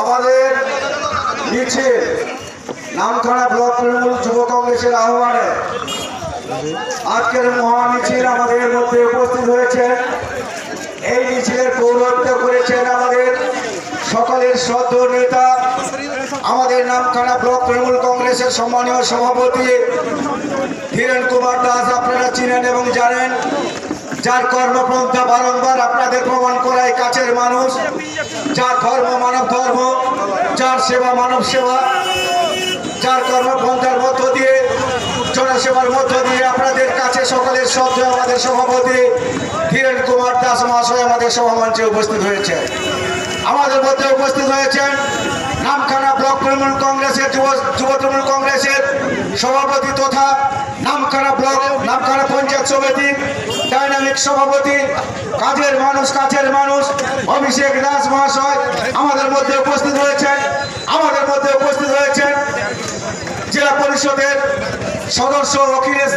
আমাদের মিছিল নামখানা ব্লক তৃণমূল যুব কংগ্রেসের আহ্বানে আজকের মহামিছিল আমাদের মধ্যে উপস্থিত হয়েছে। এই মিছিলের পৌরত্ব করেছেন আমাদের সকলের শ্রদ্ধ নেতা, আমাদের নামখানা ব্লক তৃণমূল কংগ্রেসের সম্মানীয় সভাপতি, ধীরেন কুমার দাস, আপনারা চিনেন এবং জানেন। যার কর্মপন্থা বারংবার আপনাদের প্রমাণ করায় কাছের মানুষ, যার ধর্ম মানব ধর্ম, যার সেবা মানব সেবা, যার কর্মপন্থার মধ্য দিয়ে, জনসেবার মধ্য দিয়ে আপনাদের কাছে সকলের শব্দ আমাদের সভাপতি ধীরেন কুমার দাস মহাশয় আমাদের সভামঞ্চে উপস্থিত হয়েছে আমাদের মধ্যে উপস্থিত হয়েছেন নামখানা ব্লক তৃণমূল কংগ্রেসের, যুব যুব তৃণমূল কংগ্রেসের সভাপতি তথা নামখানা ব্লক নামখানা পঞ্চায়েত সমিতি ডাইনামিক সভাপতি, কাজের মানুষ, কাছের মানুষ, অভিষেক দাস মহাশয় আমাদের মধ্যে উপস্থিত হয়েছেন, আমাদের মধ্যে উপস্থিত হয়েছেন। জেলা পরিষদের সদস্য অখিলেশ